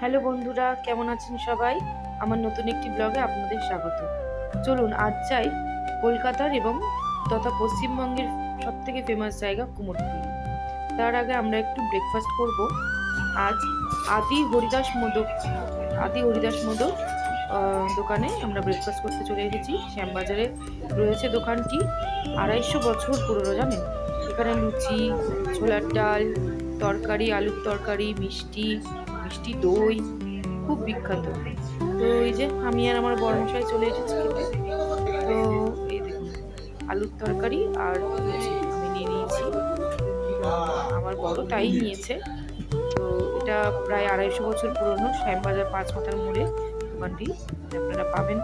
Hello বন্ধুরা, কেমন আছেন সবাই? আমার নতুন একটি ব্লগে আপনাদের স্বাগত। চলুন, আজ যাই কলকাতার এবং তথা পশ্চিমবঙ্গের সব থেকে ফেমাস জায়গা কুমোরটুলি তার আগে আমরা একটু ব্রেকফাস্ট করব। আজ আদি হরিদাস মোদক, আদি হরিদাস মোদক দোকানে আমরা ব্রেকফাস্ট করতে চলে এসেছি। শ্যামবাজারে রয়েছে দোকানটি আড়াইশো বছর পুরনো, জানেন? এখানে লুচি, ছোলার ডাল, তরকারি, আলুর তরকারি, মিষ্টি মিষ্টি দই, খুব বিখ্যাত। তো এই যে আমি আর আমার বড়মশাই চলে এসেছি খেতে। তো এই দেখুন, আলুর তরকারি আর আমি নিয়ে নিয়েছি। আমার বড় তাই নিয়েছে। তো এটা প্রায় আড়াইশো বছর পুরনো, শ্যামবাজার পাঁচ মাথার মোড়ে দোকানটি। আপনারা পাবেন।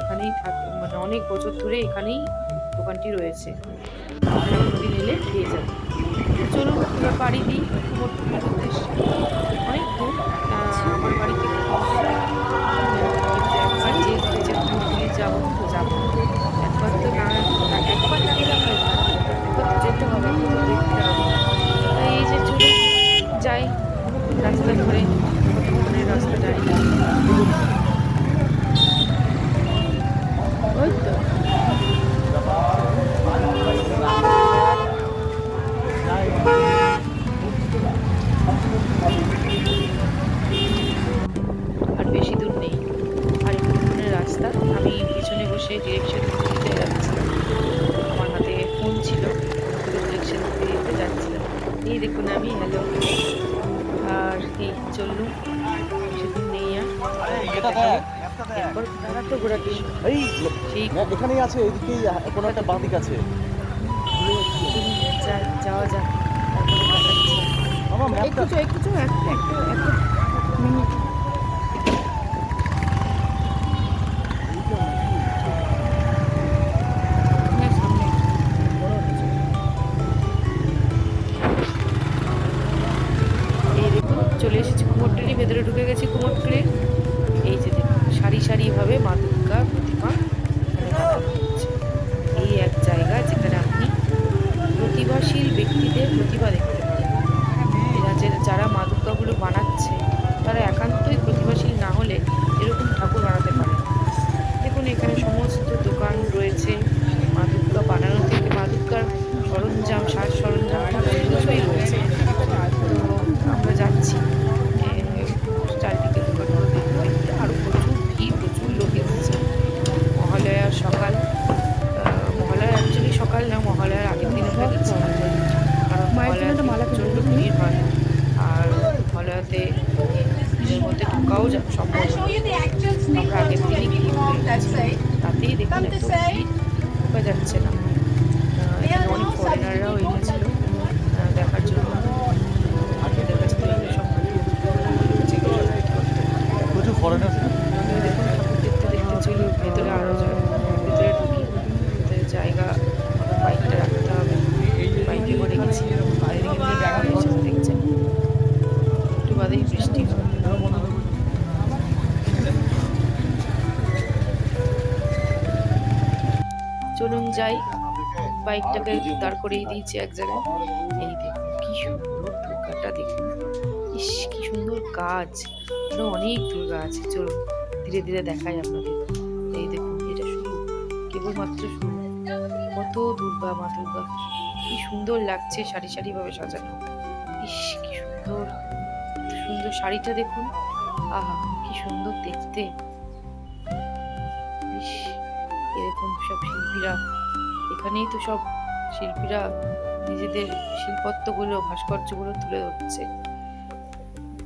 এখানেই থাক মানে অনেক বছর ধরে এখানেই দোকানটি রয়েছে। কোনোদিন এলে পেয়ে যাবেন। চলুন বাড়ি দিই। উদ্দেশ্যে অনেক দূর আমার বাড়িতে যে যে নিয়ে যাব তো যাব একবার তো না একবার না গেলে যেতে হবে দেখতে হবে এই যে চলে যাই রাস্তা ধরে ঘোরাটি এই এখানেই আছে এদিকেই কোনো একটা বাঁদিক আছে যাওয়া যাক একটু একটু একটু মিনিট যাচ্ছে চলুন যাই। বাইকটাকে দাঁড় করিয়ে দিয়েছি এক জায়গায়। এই দেখুন, কি সুন্দর দুর্গাটা দেখুন। ইস, কি সুন্দর গাছ। অনেক দুর্গা আছে। চলুন, ধীরে ধীরে দেখাই আপনাদের। এই দেখুন, এটা শুরু কেবলমাত্র শুরু কত দুর্গা, মা দুর্গা। কি সুন্দর লাগছে সারি সারি ভাবে সাজানো। ইস, কি সুন্দর। সুন্দর শাড়িটা দেখুন। আহা, কি সুন্দর দেখতে। এ দেখুন সব শিল্পীরা, এখানেই তো সব শিল্পীরা নিজেদের শিল্পত্বগুলো, ভাস্কর্যগুলো তুলে ধরছে।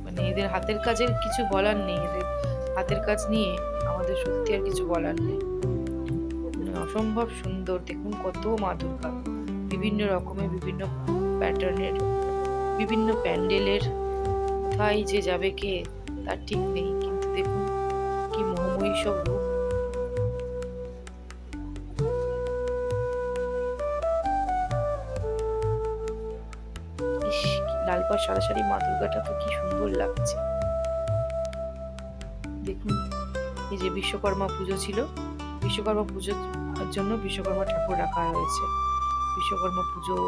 মানে এদের হাতের কাজের কিছু বলার নেই, এদের হাতের কাজ নিয়ে আমাদের সত্যি আর কিছু বলার নেই। মানে অসম্ভব সুন্দর, দেখুন কত মা দুর্গা বিভিন্ন রকমের, বিভিন্ন প্যাটার্নের, বিভিন্ন প্যান্ডেলের কোথায় যে যাবে কে, তার ঠিক নেই। কিন্তু দেখুন কি মোহময়ী সব রূপ সাদা শাড়ি মা দুর্গাটা তো কি সুন্দর লাগছে। দেখুন, এই যে বিশ্বকর্মা পুজো ছিল, বিশ্বকর্মা পুজোর জন্য বিশ্বকর্মা ঠাকুর রাখা হয়েছে। বিশ্বকর্মা পুজোর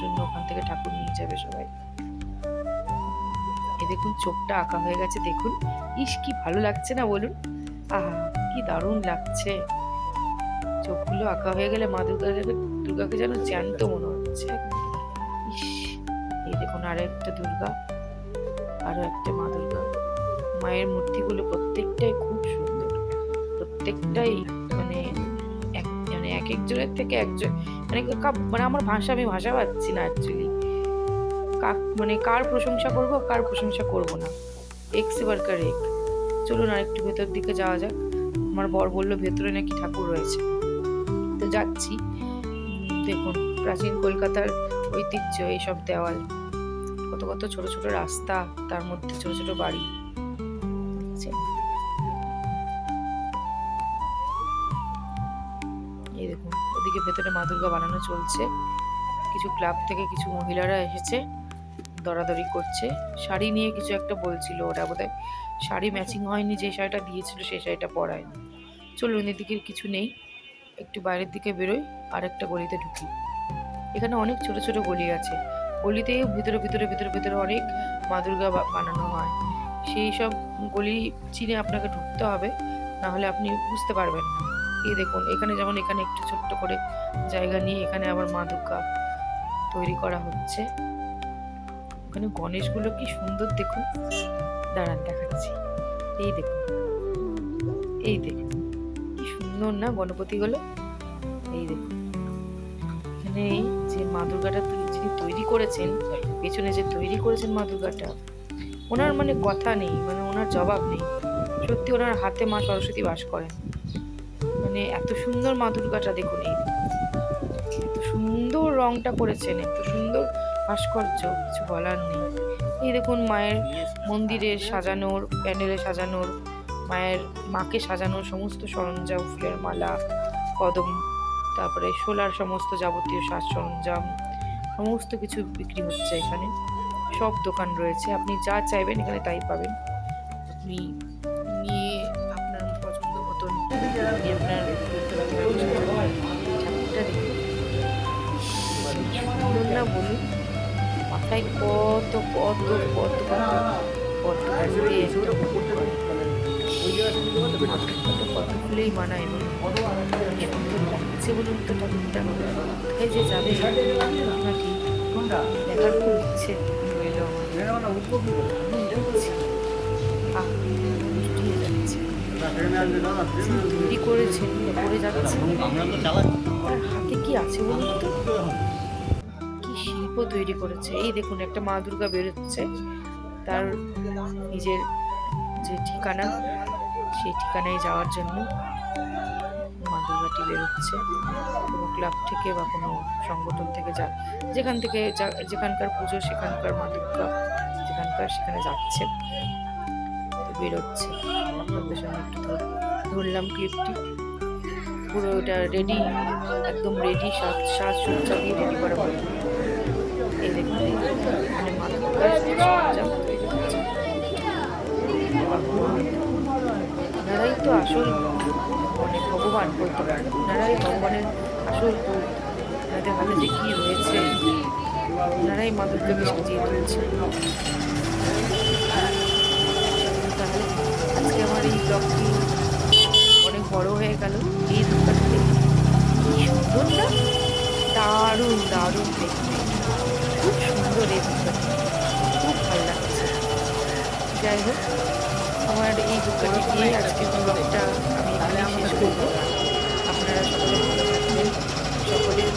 জন্য ওখান থেকে ঠাকুর নিয়ে যাবে সবাই। এ দেখুন, চোখটা আঁকা হয়ে গেছে, দেখুন। ইস, কি ভালো লাগছে না বলুন? আহা, কি দারুণ লাগছে। চোখগুলো আঁকা হয়ে গেলে মা দুর্গাকে দুর্গাকে যেন জ্যান্ত মনে হচ্ছে। আরও একটা দুর্গা আরও একটা মা দুর্গা। মায়ের মূর্তিগুলো প্রত্যেকটাই খুব সুন্দর। প্রত্যেকটাই মানে এক মানে এক একজনের থেকে একজন মানে মানে আমার ভাষা আমি ভাষা পাচ্ছি না অ্যাকচুয়ালি কাক মানে কার প্রশংসা করব, কার প্রশংসা করব না। এক্স এবার কার এক। চলুন আর একটু ভেতর দিকে যাওয়া যাক। আমার বর বলল, ভেতরে নাকি ঠাকুর রয়েছে। তো যাচ্ছি। দেখুন, প্রাচীন কলকাতার ঐতিহ্য, এইসব দেওয়াল। কত কত ছোট ছোট রাস্তা, তার মধ্যে ছোট ছোট বাড়ি? এই দেখুন, ওদিকে ভেতরে মা দুর্গা বানানো চলছে। কিছু ক্লাব থেকে কিছু মহিলারা এসেছে, দরাদরি করছে। শাড়ি নিয়ে কিছু একটা বলছিল ওরা, বোধহয় শাড়ি ম্যাচিং হয়নি, যে শাড়িটা দিয়েছিল সেই শাড়িটা পরায়নি। চলুন, এদিকে কিছু নেই। একটু বাইরের দিকে বেরোই আর একটা গলিতে ঢুকি। এখানে অনেক ছোট ছোট গলি আছে। গলিতেই ভিতরে ভিতরে ভিতরে ভিতরে অনেক মা দুর্গা বানানো হয়। সেই সব গলি চিনে আপনাকে ঢুকতে হবে না হলে আপনি বুঝতে পারবেন না। এই দেখুন, এখানে যেমন এখানে একটু ছোট্ট করে জায়গা নিয়ে এখানে আবার মা দুর্গা তৈরি করা হচ্ছে। ওখানে গণেশগুলো কি সুন্দর দেখুন। দাঁড়ান, দেখাচ্ছি। এই দেখুন। এই দেখুন। কি সুন্দর না গণপতিগুলো? এই দেখুন। এখানে এই যে মা দুর্গাটা যিনি তৈরি করেছেন, পেছনে যে তৈরি করেছেন মা দুর্গাটা, ওনার মানে কথা নেই মানে ওনার জবাব নেই। সত্যি ওনার হাতে মা সরস্বতী বাস করেন। মানে এত সুন্দর মা দুর্গাটা দেখুন এই। এত সুন্দর রংটা করেছেন, এত সুন্দর ভাস্কর্য, কিছু বলার নেই। এই দেখুন মায়ের মন্দিরের সাজানোর, প্যান্ডেলে সাজানোর, মায়ের মাকে সাজানোর সমস্ত সরঞ্জাম, ফুলের মালা, কদম, তারপরে শোলার সমস্ত যাবতীয় সাজ সরঞ্জাম সমস্ত কিছু বিক্রি হচ্ছে এখানে। সব দোকান রয়েছে। আপনি যা চাইবেন এখানে তাই পাবেন। আপনি নিয়ে আপনার পছন্দ মতন আপনার ঠাকুরটা না, বলুন। মাথায় কত কত কত কত কত দিয়ে কত ফুলেই মানায় বলুন সুন্দর লাগছে বলুন তো ঠাকুরটা? যে যাবে? দেখার খুব ইচ্ছে রইল তৈরি করেছেন পড়ে যাচ্ছে হাতে কি আছে বলুন তো কি শিল্প তৈরি করেছে? এই দেখুন একটা মা দুর্গা বেরোচ্ছে। তার নিজের যে ঠিকানা সেই ঠিকানায় যাওয়ার জন্য দুর্গাটি বেরোচ্ছে কোনো ক্লাব থেকে বা কোনো সংগঠন থেকে যা, যেখান থেকে যেখানকার পুজো সেখানকার মা দুর্গা যেখানকার সেখানে যাচ্ছে। বেরোচ্ছে। আপনাদের সঙ্গে একটু ধরলাম ক্লিপটি পুরো ওটা রেডি একদম রেডি সাজ সাজ সজ্জা দিয়ে রেডি করা হয় এই দেখুন মানে মা দুর্গার তৈরি হচ্ছে ওনারাই তো আসল মানে ভগবান বলতে পারেন। ওনারাই ভগবানের আসল রূপ। ওনাদের হাতে যে রয়েছে। ওনারাই মা সাজিয়ে তুলছে। তাহলে আজকে আমার এই ব্লগটি অনেক বড় হয়ে গেল। এই দুর্গাটা দেখে কি সুন্দর না দারুণ দারুণ দেখতে। খুব সুন্দর এই দুর্গাটা খুব ভালো লাগছে। যাই হোক আমার এই বুকটা দিয়ে আজকে ব্লগটা আমি এখানে শেষ করব। আপনারা সকলে ভালো